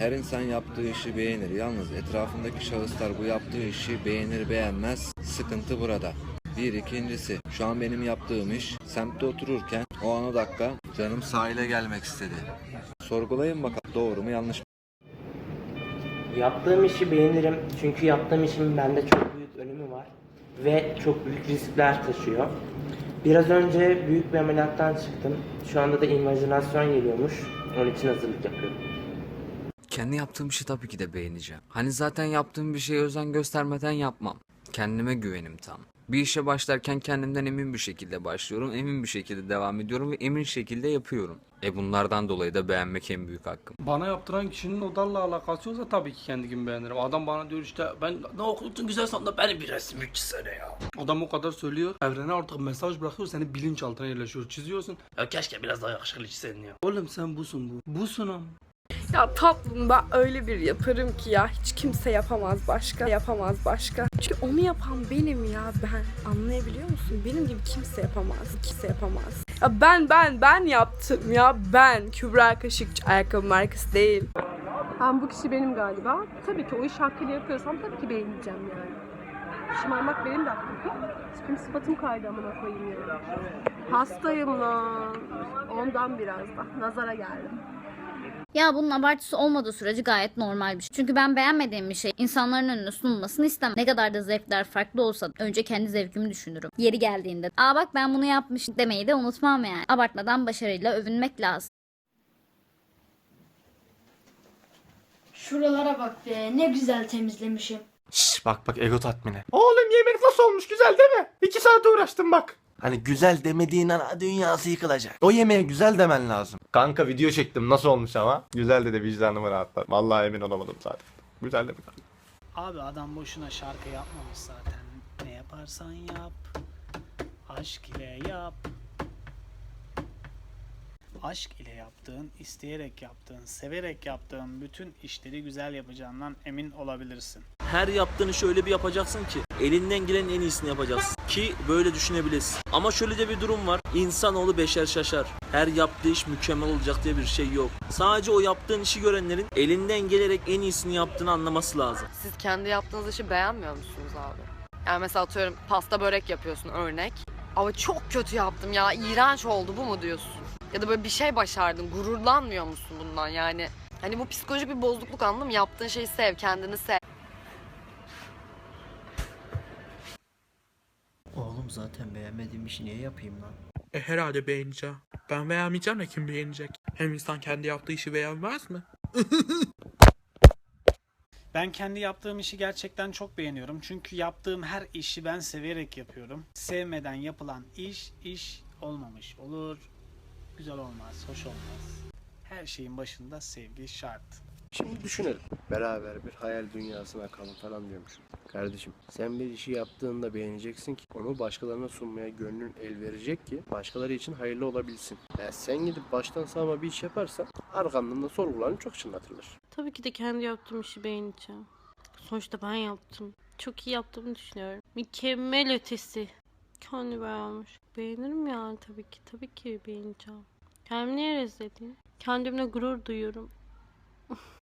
Her insan yaptığı işi beğenir. Yalnız etrafındaki şahıslar bu yaptığı işi beğenir beğenmez. Sıkıntı burada. Bir ikincisi şu an benim yaptığım iş semtte otururken o an o dakika canım sahile gelmek istedi. Sorgulayın bakalım doğru mu yanlış mı? Yaptığım işi beğenirim çünkü yaptığım işin bende çok büyük önemi var ve çok büyük riskler taşıyor. Biraz önce büyük bir ameliyattan çıktım. Şu anda da invajinasyon geliyormuş. Onun için hazırlık yapıyorum. Kendi yaptığım işi tabii ki de beğeneceğim. Hani zaten yaptığım bir şeye özen göstermeden yapmam. Kendime güvenim tam. Bir işe başlarken kendimden emin bir şekilde başlıyorum, emin bir şekilde devam ediyorum ve emin şekilde yapıyorum. E bunlardan dolayı da beğenmek en büyük hakkım. Bana yaptıran kişinin o dalla alakası yoksa tabii ki kendi gibi beğenirim. Adam bana diyor işte ben ne okudun güzel sandım beni bir resim çizsene ya. Adam o kadar söylüyor. Evrene artık mesaj bırakıyor seni bilinçaltına yerleşiyor. Çiziyorsun. Ya keşke biraz daha yakışıklı çizseydin ya. Oğlum sen busun bu. Busun ama. Ya tatlım ben öyle bir yaparım ki ya hiç kimse yapamaz başka yapamaz başka. Çünkü onu yapan benim ya ben anlayabiliyor musun? Benim gibi kimse yapamaz kimse yapamaz. Ya ben ben ben yaptım ya ben Kübra Kaşıkçı ayakkabı markası değil. Ben bu kişi benim galiba. Tabii ki o iş hakkıyla yapıyorsam tabii ki beğeneceğim yani. Şımarmak benim de hakkım. Tipim sıfatım kaydı amına koyayım yani. Hastayım lan. Ondan biraz da. Nazara geldim. Ya bunun abartısı olmadığı sürece gayet normal bir şey. Çünkü ben beğenmediğim bir şey insanların önüne sunulmasını istemem. Ne kadar da zevkler farklı olsa da önce kendi zevkimi düşünürüm. Yeri geldiğinde aa bak ben bunu yapmışım demeyi de unutmam yani. Abartmadan başarıyla övünmek lazım. Şuralara bak be ne güzel temizlemişim. Şşş bak bak ego tatmini. Oğlum yemek nasıl olmuş güzel değil mi? İki saat uğraştım bak. Hani güzel demediğin an dünyası yıkılacak. O yemeğe güzel demen lazım. Kanka video çektim nasıl olmuş ama? Güzel dedi vicdanımı rahatlat. Vallahi emin olamadım zaten. Güzel de mi? Abi adam boşuna şarkı yapmamış zaten. Ne yaparsan yap. Aşk ile yap. Aşk ile yaptığın, isteyerek yaptığın, severek yaptığın bütün işleri güzel yapacağından emin olabilirsin. Her yaptığını şöyle bir yapacaksın ki elinden gelen en iyisini yapacaksın ki böyle düşünebilesin. Ama şöyle de bir durum var. İnsanoğlu beşer şaşar. Her yaptığı iş mükemmel olacak diye bir şey yok. Sadece o yaptığın işi görenlerin elinden gelerek en iyisini yaptığını anlaması lazım. Siz kendi yaptığınız işi beğenmiyor musunuz abi? Yani mesela atıyorum pasta börek yapıyorsun örnek. Ama çok kötü yaptım ya iğrenç oldu bu mu diyorsun? Ya da böyle bir şey başardın gururlanmıyor musun bundan yani? Hani bu psikolojik bir bozukluk anladın mı? Yaptığın şeyi sev, kendini sev. Oğlum zaten beğenmediğim işi niye yapayım lan? E herhalde beğeneceğim. Ben beğenmeyeceğim de kim beğenecek? Hem insan kendi yaptığı işi beğenmez mi? Ben kendi yaptığım işi gerçekten çok beğeniyorum. Çünkü yaptığım her işi ben severek yapıyorum. Sevmeden yapılan iş, iş olmamış olur. Güzel olmaz, hoş olmaz. Her şeyin başında sevgi şart. Şimdi düşünelim. Beraber bir hayal dünyasına kalın falan diyormuşum. Kardeşim sen bir işi yaptığında beğeneceksin ki onu başkalarına sunmaya gönlün el verecek ki başkaları için hayırlı olabilsin. Ya sen gidip baştan sağma bir iş yaparsan arkandan da sorgularını çok çınlatılır. Tabii ki de kendi yaptığım işi beğeneceğim. Sonuçta ben yaptım. Çok iyi yaptığımı düşünüyorum. Mükemmel ötesi. Kendi beğenmiş. Beğenirim yani tabii ki. Tabii ki beğeneceğim. Kendimi niye rezil edeyim? Kendimle gurur duyuyorum.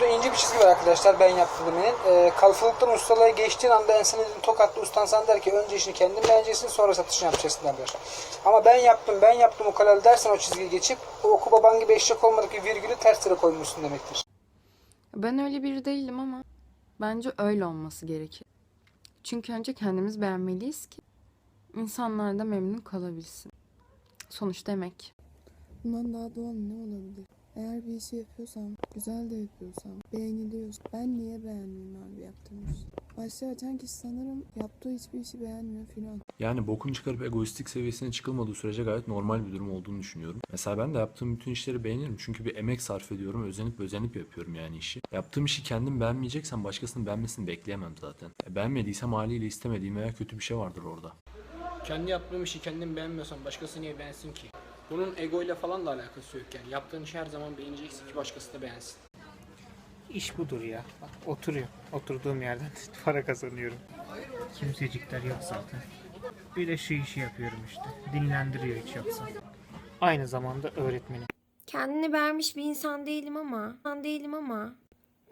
Burada ince bir çizgi var arkadaşlar ben yaptım demenin. Ee, kalfalıktan ustalığa geçtiğin anda ensene tokatlı ustan sen der ki önce işini kendin beğeneceksin sonra satışını yapacaksın derler. Ama ben yaptım ben yaptım o kadar dersen o çizgiyi geçip o oku baban gibi eşek olmadaki virgülü ters yere koymuşsun demektir. Ben öyle biri değilim ama bence öyle olması gerekir. Çünkü önce kendimiz beğenmeliyiz ki insanlar da memnun kalabilsin. Sonuç demek. Bundan daha doğal ne olabilir? Eğer bir işi yapıyorsam, güzel de yapıyorsam, beğeniliyorsa ben niye beğenmeyeyim abi yaptığım işi? Başlığı açan kişi sanırım yaptığı hiçbir işi beğenmiyor filan. Yani bokun çıkarıp egoistik seviyesine çıkılmadığı sürece gayet normal bir durum olduğunu düşünüyorum. Mesela ben de yaptığım bütün işleri beğenirim. Çünkü bir emek sarf ediyorum. Özenip özenip yapıyorum yani işi. Yaptığım işi kendim beğenmeyeceksem başkasının beğenmesini bekleyemem zaten. E, beğenmediysem haliyle istemediğim veya kötü bir şey vardır orada. Kendi yaptığım işi kendim beğenmiyorsam başkası niye beğensin ki? Bunun ego ile falan da alakası yok yani. Yaptığın işi her zaman beğeneceksin ki başkası da beğensin. İş budur ya. Bak oturuyor. Oturduğum yerden para kazanıyorum. Kimsecikler yok zaten. Bir de şu işi yapıyorum işte. Dinlendiriyor hiç yoksa. Aynı zamanda öğretmenim. Kendini beğenmiş bir insan değilim ama, insan değilim ama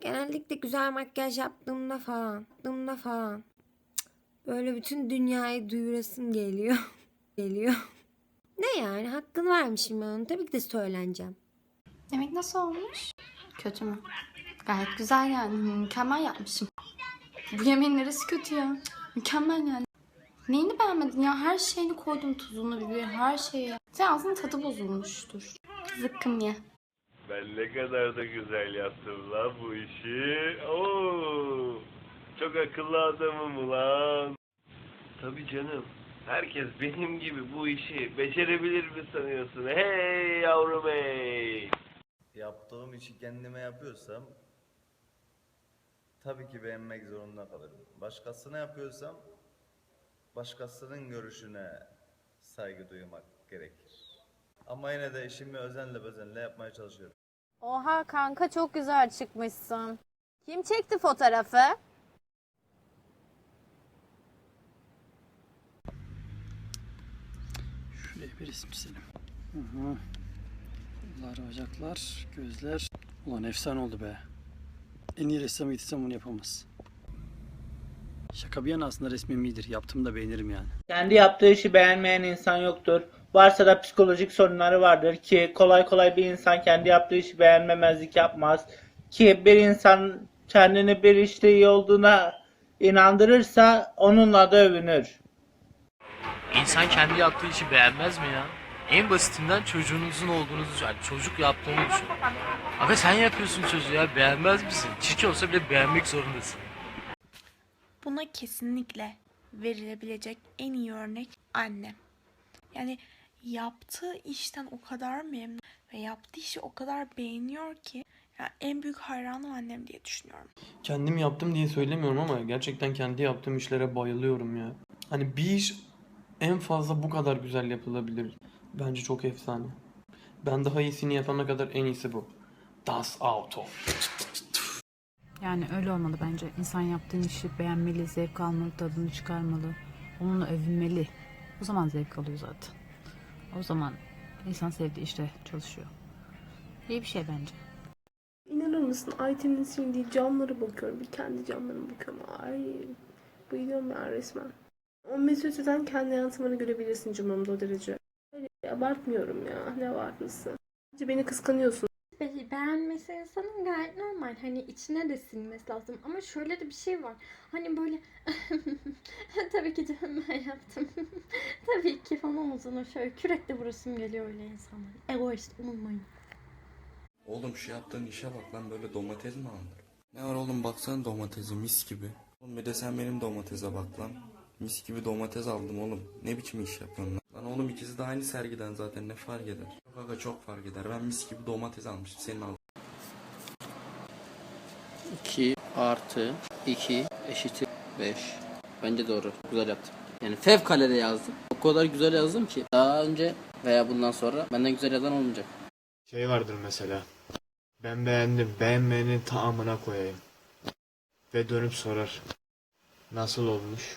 genellikle güzel makyaj yaptığımda falan, yaptığımda falan böyle bütün dünyayı duyurasım geliyor. geliyor. Yani hakkını vermişim ben onun. Tabii ki de söyleneceğim. Yemek nasıl olmuş? Kötü mü? Gayet güzel yani. Mükemmel yapmışım. Bu yemeğin neresi kötü ya? Mükemmel yani. Neyini beğenmedin ya? Her şeyini koydum tuzunu, biberi, her şeyi. Sen ağzının tadı bozulmuştur. Zıkkım ye. Ben ne kadar da güzel yaptım lan bu işi. Oo, çok akıllı adamım ulan. Tabii canım. Herkes benim gibi bu işi becerebilir mi sanıyorsun? Hey yavrum hey. Yaptığım işi kendime yapıyorsam tabii ki beğenmek zorunda kalırım. Başkasına yapıyorsam başkasının görüşüne saygı duymak gerekir. Ama yine de işimi özenle özenle yapmaya çalışıyorum. Oha kanka çok güzel çıkmışsın. Kim çekti fotoğrafı? Şuraya bir resim çizelim. Hı. Kollar, bacaklar, gözler. Ulan efsane oldu be. En iyi ressam yetişsem bunu yapamaz. Şaka bir yana aslında resmim iyidir. Yaptığımı da beğenirim yani. Kendi yaptığı işi beğenmeyen insan yoktur. Varsa da psikolojik sorunları vardır ki kolay kolay bir insan kendi yaptığı işi beğenmemezlik yapmaz. Ki bir insan kendini bir işte iyi olduğuna inandırırsa onunla da övünür. İnsan kendi yaptığı işi beğenmez mi ya? En basitinden çocuğunuzun olduğunuzu yani çocuk yaptığını düşün. Aga sen yapıyorsun çocuğu ya beğenmez misin? Çirkin olsa bile beğenmek zorundasın. Buna kesinlikle verilebilecek en iyi örnek annem. Yani yaptığı işten o kadar memnun ve yaptığı işi o kadar beğeniyor ki yani en büyük hayranım annem diye düşünüyorum. Kendim yaptım diye söylemiyorum ama gerçekten kendi yaptığım işlere bayılıyorum ya. Hani bir iş en fazla bu kadar güzel yapılabilir. Bence çok efsane. Ben daha iyisini yapana kadar en iyisi bu. Das Auto. Yani öyle olmalı bence. İnsan yaptığın işi beğenmeli, zevk almalı, tadını çıkarmalı. Onunla övünmeli. O zaman zevk alıyor zaten. O zaman insan sevdiği işte çalışıyor. İyi bir şey bence. İnanır mısın Ayten'in sildiği camlara bakıyorum. Bir kendi camlarıma bakıyorum. Ay bayılıyorum ben resmen. O Mesut'tan kendi yansımanı görebilirsin cumamda o derece. Öyle abartmıyorum ya. Ne abartması. Bence beni kıskanıyorsun. Beğenmesi insanın gayet normal. Hani içine de sinmesi lazım. Ama şöyle de bir şey var. Hani böyle tabii ki de ben yaptım. tabii ki falan olduğunu şöyle kürekle vurasım geliyor öyle insanlar. Egoist olmayın. Oğlum şu yaptığın işe bak lan böyle domates mi alınır? Ne var oğlum baksana domatesi mis gibi. Oğlum bir de sen benim domatese bak lan. Mis gibi domates aldım oğlum. Ne biçim iş yapıyorsun lan? Lan oğlum ikisi de aynı sergiden zaten ne fark eder? Yok aga çok fark eder. Ben mis gibi domates almışım senin al. 2 artı 2 eşittir 5. Bence doğru. Güzel yaptım. Yani fevkalade yazdım. O kadar güzel yazdım ki daha önce veya bundan sonra benden güzel yazan olmayacak. Şey vardır mesela. Ben beğendim. Beğenmeyenin tamamına koyayım. Ve dönüp sorar. Nasıl olmuş?